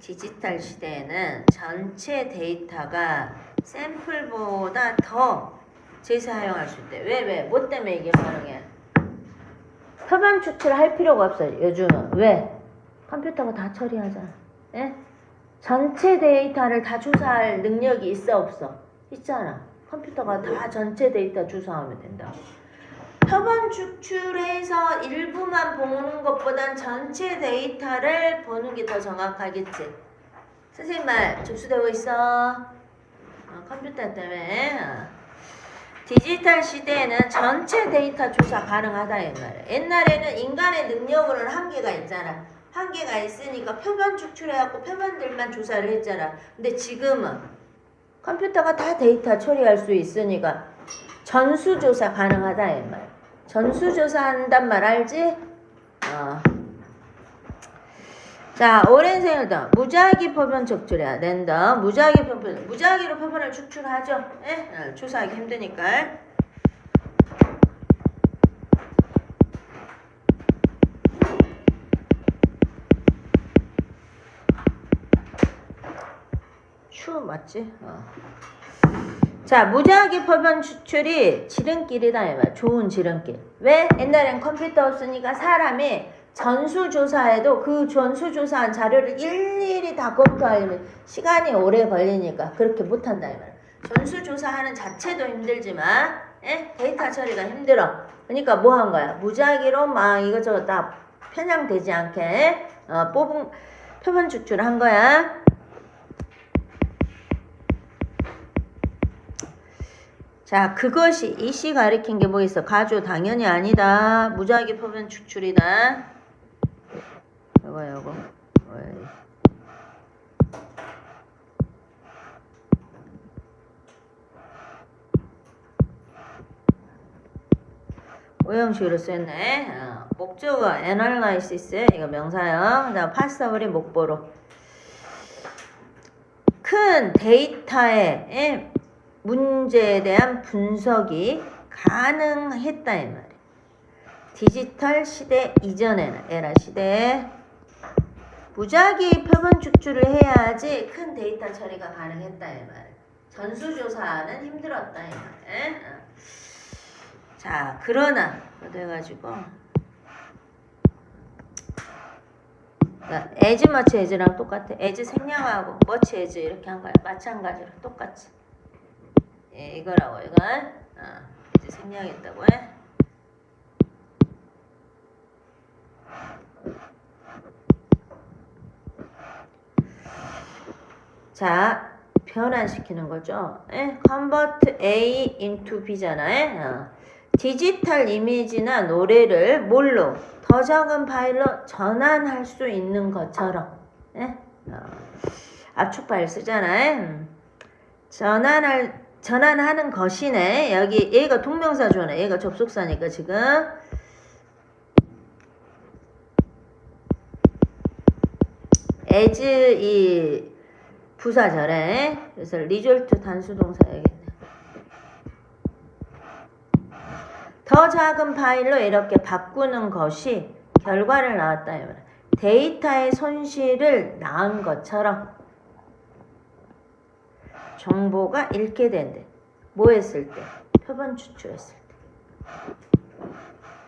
디지털 시대에는 전체 데이터가 샘플보다 더 재사용할 수 있대. 왜, 왜? 뭐 때문에 이게 가능해? 표본 추출할 필요가 없어요. 요즘은. 왜? 컴퓨터가 다 처리하잖아. 예? 전체 데이터를 다 조사할 능력이 있어, 없어? 있잖아. 컴퓨터가 다 전체 데이터 조사하면 된다. 표본 추출해서 일부만 보는 것보단 전체 데이터를 보는 게 더 정확하겠지. 선생님 말 접수되고 있어. 어, 컴퓨터 때문에. 어. 디지털 시대에는 전체 데이터 조사 가능하다 이 말이야. 옛날에는 인간의 능력으로는 한계가 있잖아. 한계가 있으니까 표본 추출해갖고 표본들만 조사를 했잖아. 근데 지금은 컴퓨터가 다 데이터 처리할 수 있으니까 전수조사 가능하다 이 말. 전수조사한단 말 알지? 어. 자, 오랜 생일다. 무작위 표본 적출해야 된다. 무작위 표본, 무작위로 표본을 추출하죠. 예? 어, 조사하기 힘드니까. 추 맞지? 어. 자, 무작위 표본 추출이 지름길이다 이 말. 좋은 지름길. 왜? 옛날엔 컴퓨터 없으니까 사람이 전수조사해도 그 전수조사한 자료를 일일이 다 검토하려면 시간이 오래 걸리니까 그렇게 못한다 이 말. 전수조사하는 자체도 힘들지만 예? 데이터 처리가 힘들어. 그러니까 뭐 한 거야? 무작위로 막 이것저것 다 편향되지 않게 어, 뽑은 표본 추출한 거야. 자, 그것이 이 씨 가리킨 게 뭐 있어? 가주 당연히 아니다. 무작위 표본 추출이다. 요거 요거. 오형식으로 쓰였네. 어, 목적어 analysis 이거 명사형. 그다음 파서블이 목보로. 큰 데이터의 예, 문제에 대한 분석이 가능했다 이 말이야. 디지털 시대 이전에는 에라 시대에 무작위 표본 추출을 해야지 큰 데이터 처리가 가능했다 이 말이야. 전수조사는 힘들었다 이 말이야. 어. 자 그러나 그래가지고 에즈 머치 에즈랑 똑같아. 에즈 생략하고 머치 에즈 이렇게 한 거야. 마찬가지로 똑같이. 예, 이거라고 이건 어, 이제 생략했다고 해. 자, 변환시키는 거죠. 예? convert A into B잖아요. 어. 디지털 이미지나 노래를 뭘로 더 작은 파일로 전환할 수 있는 것처럼 예? 어. 압축 파일 쓰잖아요. 음. 전환할 전환하는 것이네. 여기 얘가 동명사 주어네. 얘가 접속사니까 지금 as 이 부사절에 그래서 result 단수 동사야겠네. 더 작은 파일로 이렇게 바꾸는 것이 결과를 낳았다. 데이터의 손실을 낳은 것처럼 정보가 읽게 된대. 뭐 했을 때? 표본 추출했을 때.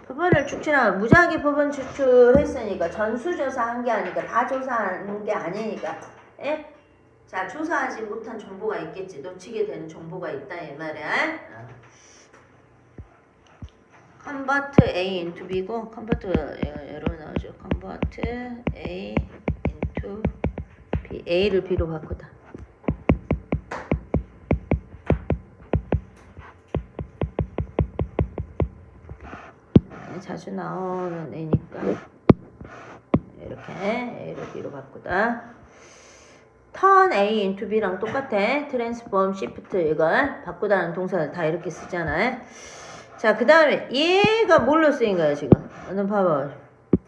표본을 추출하면 무작위 표본 추출했으니까 전수조사 한 게 아니까 다 조사하는 게 아니니까. 예? 자, 조사하지 못한 정보가 있겠지. 놓치게 되는 정보가 있다 이 말이야. 어. convert A into B고 convert 여러 나오죠. convert A into B. A를 B로 바꾸다. 자주 나오는 애니까 이렇게 A를 B로 바꾸다. turn A into B랑 똑같아. transform, shift 이걸 바꾸다는 동사를 다 이렇게 쓰잖아요. 자, 그 다음에 얘가 뭘로 쓰인 거야 지금? 너 봐봐.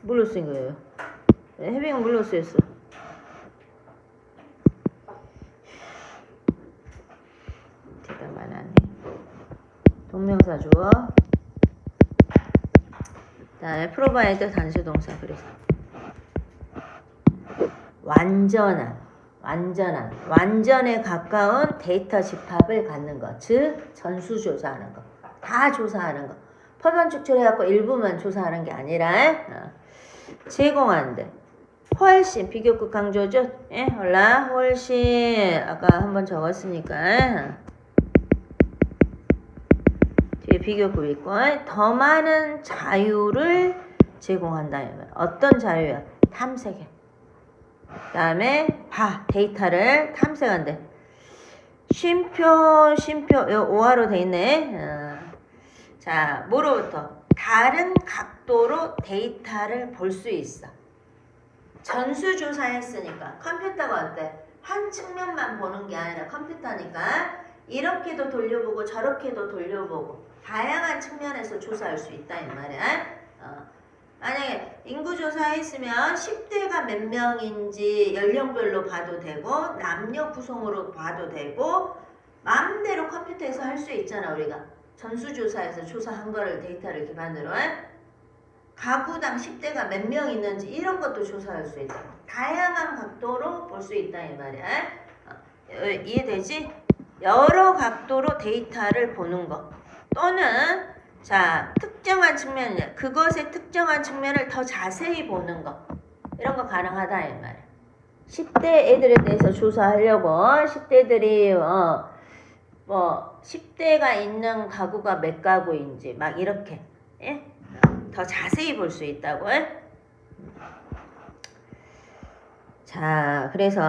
뭘로 쓰인 거예요? 해빙 뭘로 쓰였어? 대답 안 하네. 동명사 주어. 그다음에 프로바이드 단수 동사 그래서 완전한, 완전한, 완전에 가까운 데이터 집합을 갖는 것. 즉, 전수 조사하는 것. 다 조사하는 것. 퍼번 축출해갖고 일부만 조사하는 게 아니라, 어, 제공하는데. 훨씬, 비교급 강조죠? 예, 올라, 훨씬. 아까 한번 적었으니까. 뒤에 비교급 있고, 더 많은 자유를 제공한다. 어떤 자유야? 탐색해. 그다음에 봐 데이터를 탐색한대. 쉼표 쉼표 요 오화로 돼 있네. 어. 자 뭐로부터 다른 각도로 데이터를 볼 수 있어. 전수조사했으니까 컴퓨터가 어때? 한 측면만 보는 게 아니라 컴퓨터니까 이렇게도 돌려보고 저렇게도 돌려보고 다양한 측면에서 조사할 수 있다 이 말이야. 어. 만약에 인구 조사했으면 10대가 몇 명인지 연령별로 봐도 되고 남녀 구성으로 봐도 되고 마음대로 컴퓨터에서 할 수 있잖아 우리가 전수조사에서 조사한 거를 데이터를 기반으로 가구당 10대가 몇 명 있는지 이런 것도 조사할 수 있다 다양한 각도로 볼 수 있다 이 말이야 어, 이해되지? 여러 각도로 데이터를 보는 거 또는 자, 특정한 측면이냐. 그것의 특정한 측면을 더 자세히 보는 거. 이런 거 가능하다, 이 말이야. 10대 애들에 대해서 조사하려고, 10대들이, 어, 뭐, 10대가 있는 가구가 몇 가구인지, 막 이렇게, 예? 더 자세히 볼 수 있다고, 예? 자, 그래서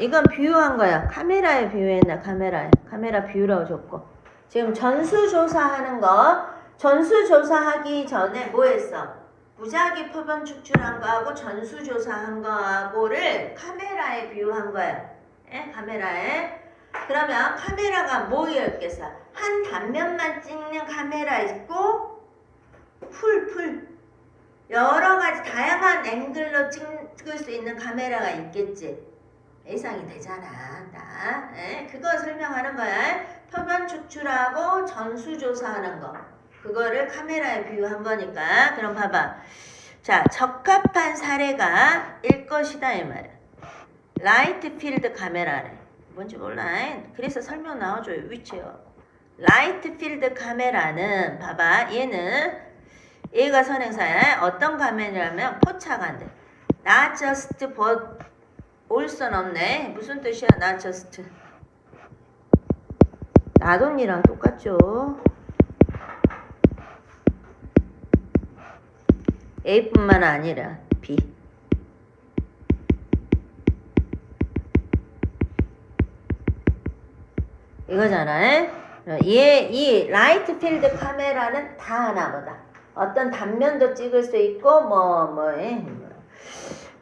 이건 비유한 거야. 카메라에 비유했나, 카메라에. 카메라 비유라고 줬고. 지금 전수조사하는 거, 전수조사하기 전에 뭐 했어? 무작위 표본 축출한 거하고 전수조사한 거하고를 카메라에 비유한 거야. 예? 카메라에. 그러면 카메라가 뭐였겠어? 한 단면만 찍는 카메라 있고 풀, 풀. 여러 가지 다양한 앵글로 찍을 수 있는 카메라가 있겠지. 예상이 되잖아. 나. 예? 그거 설명하는 거야. 표본 축출하고 전수조사하는 거. 그거를 카메라에 비유한 거니까 그럼 봐봐 자 적합한 사례가 일 것이다 이 말이야 라이트 필드 카메라래 뭔지 몰라 그래서 설명 나와줘요 위치요 라이트 필드 카메라는 봐봐 얘는 얘가 선행사야 어떤 카메라냐면 포착한대 not just but 올선 없네 무슨 뜻이야 not just 나돈이랑 똑같죠 A뿐만 아니라 B. 이거잖아. 얘, 이 라이트 필드 카메라는 다 하나보다. 어떤 단면도 찍을 수 있고, 뭐, 뭐, 예.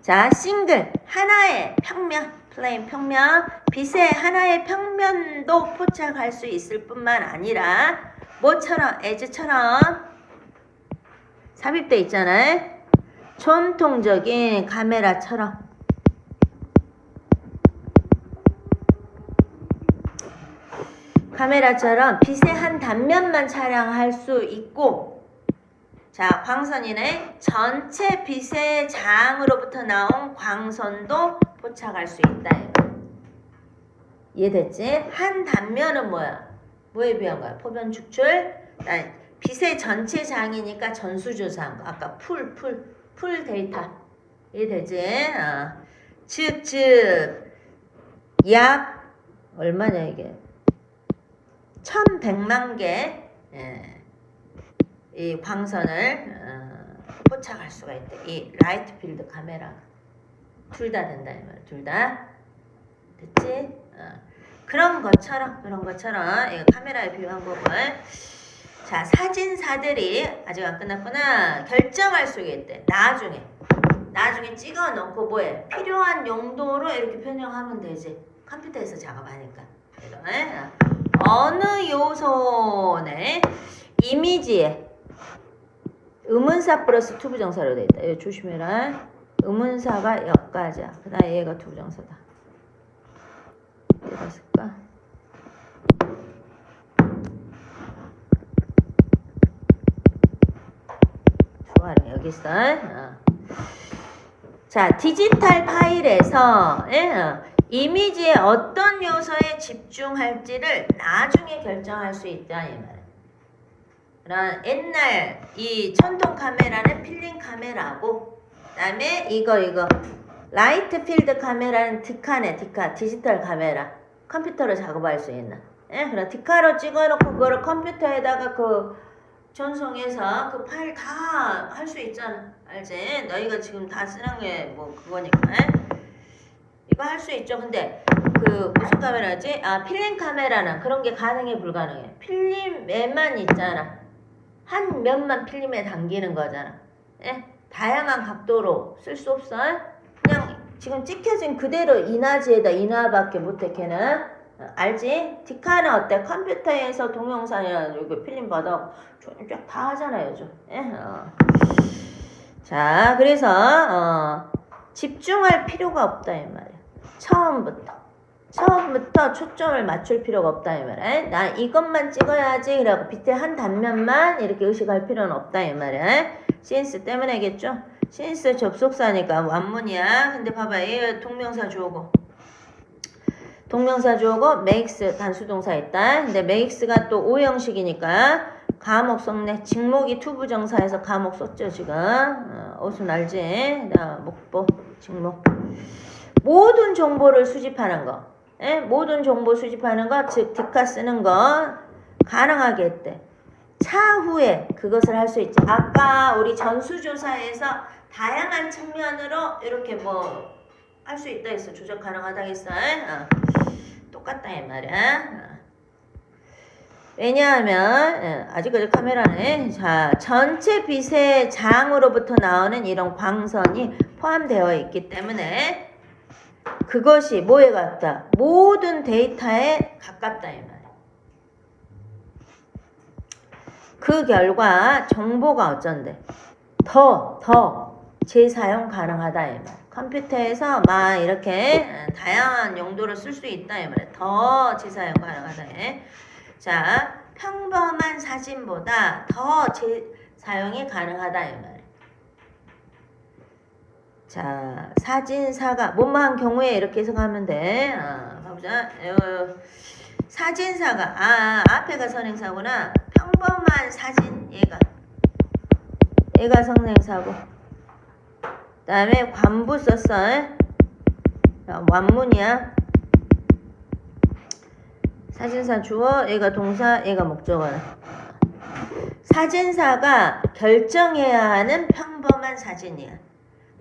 자, 싱글. 하나의 평면, 플레인 평면. 빛의 하나의 평면도 포착할 수 있을 뿐만 아니라, 뭐처럼, 에즈처럼, 삽입돼 있잖아요. 전통적인 카메라처럼 카메라처럼 빛의 한 단면만 촬영할 수 있고 자 광선이네 전체 빛의 장으로부터 나온 광선도 포착할 수 있다 이해됐지? 한 단면은 뭐야? 뭐에 비한 거야? 포변 축출 빛의 전체 장이니까 전수조사한 거. 아까 풀, 풀, 풀 데이터. 이해되지? 어. 즉, 즉, 약, 얼마냐, 이게? 1100만 개, 예, 이 광선을, 어, 포착할 수가 있대. 이 라이트 필드 카메라. 둘 다 된다, 이 말. 둘 다. 됐지? 어. 그런 것처럼, 그런 것처럼, 이 카메라에 비유한 부분. 자, 사진사들이 아직 안 끝났구나. 결정할 수 있대. 나중에. 나중에 찍어 놓고 뭐해? 필요한 용도로 이렇게 변형하면 되지. 컴퓨터에서 작업하니까. 이거, 에? 어느 요소네 이미지에 의문사 플러스 투부정사로 되어 있다. 이거 조심해라. 의문사가 여기까지야. 그 다음에 얘가 투부정사다. 어디가 있을까? 좋아라 여기 있어. 어. 자, 디지털 파일에서 예, 어, 이미지의 어떤 요소에 집중할지를 나중에 결정할 수 있다 이 말. 그런 옛날 이 전통 카메라는 필름 카메라고, 그다음에 이거 이거 라이트 필드 카메라는 디카네 디카 디지털 카메라 컴퓨터로 작업할 수 있는. 예, 그럼 디카로 찍어놓고 그거를 컴퓨터에다가 그 전송해서 그 파일 다 할 수 있잖아. 알지? 너희가 지금 다 쓰는 게 뭐 그거니까. 예? 이거 할 수 있죠. 근데 그 무슨 카메라지? 아 필름 카메라는 그런 게 가능해 불가능해. 필름에만 있잖아. 한 면만 필름에 당기는 거잖아. 예? 다양한 각도로 쓸 수 없어. 그냥 지금 찍혀진 그대로 인화지에다 인화밖에 못해 걔는. 어, 알지? 디카는 어때? 컴퓨터에서 동영상이나 이거 필름 받아 쫙다 하잖아요, 요즘. 예? 어. 자, 그래서 어, 집중할 필요가 없다 이 말이야. 처음부터. 처음부터 초점을 맞출 필요가 없다 이 말이야. 나 이것만 찍어야지 그래갖고 밑에 한 단면만 이렇게 의식할 필요는 없다 이 말이야. 신스 때문에겠죠? 신스 접속사니까 완문이야. 근데 봐봐, 얘 동명사 주어고. 동명사 주어고 makes 단수동사 있다. 근데 makes가 또 오형식이니까 감옥 썼네. 직목이 투부정사에서 감옥 썼죠 지금. 어, 어순 알지? 나 목보 직목. 모든 정보를 수집하는 거. 예? 모든 정보 수집하는 거, 즉 디카 쓰는 거 가능하게 했대. 차후에 그것을 할 수 있지. 아까 우리 전수조사에서 다양한 측면으로 이렇게 뭐 할 수 있다 했어. 조작 가능하다 했어. 어. 똑같다 이 말이야. 어. 왜냐하면 예, 아직까지 카메라는 자 전체 빛의 장으로부터 나오는 이런 광선이 포함되어 있기 때문에 그것이 뭐에 가깝다? 모든 데이터에 가깝다 이 말이야. 그 결과 정보가 어쩐데 더 더 재사용 가능하다 이 말. 컴퓨터에서 막 이렇게 어, 다양한 용도로 쓸 수 있다 이 말이야. 더 재사용 가능하다. 예. 자, 평범한 사진보다 더 재사용이 가능하다 이 말. 자, 사진사가 뭐뭐한 경우에 이렇게 해석하면 돼. 아, 가보자. 어, 사진사가 아 앞에가 선행사구나. 평범한 사진 얘가 얘가 성행사고. 그다음에 관부 썼어. 완문이야. 사진사 주어, 얘가 동사, 얘가 목적어. 사진사가 결정해야 하는 평범한 사진이야.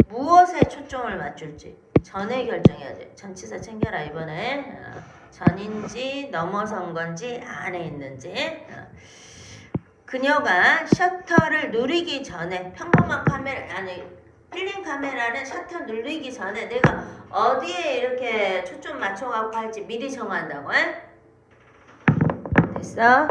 무엇에 초점을 맞출지 전에 결정해야 돼. 전치사 챙겨라 이번에 어, 전인지 넘어선 건지 안에 있는지. 어. 그녀가 셔터를 누르기 전에 평범한 카메라 아니 필름 카메라는 셔터 누르기 전에 내가 어디에 이렇게 초점 맞춰갖고 할지 미리 정한다고 해? 됐어?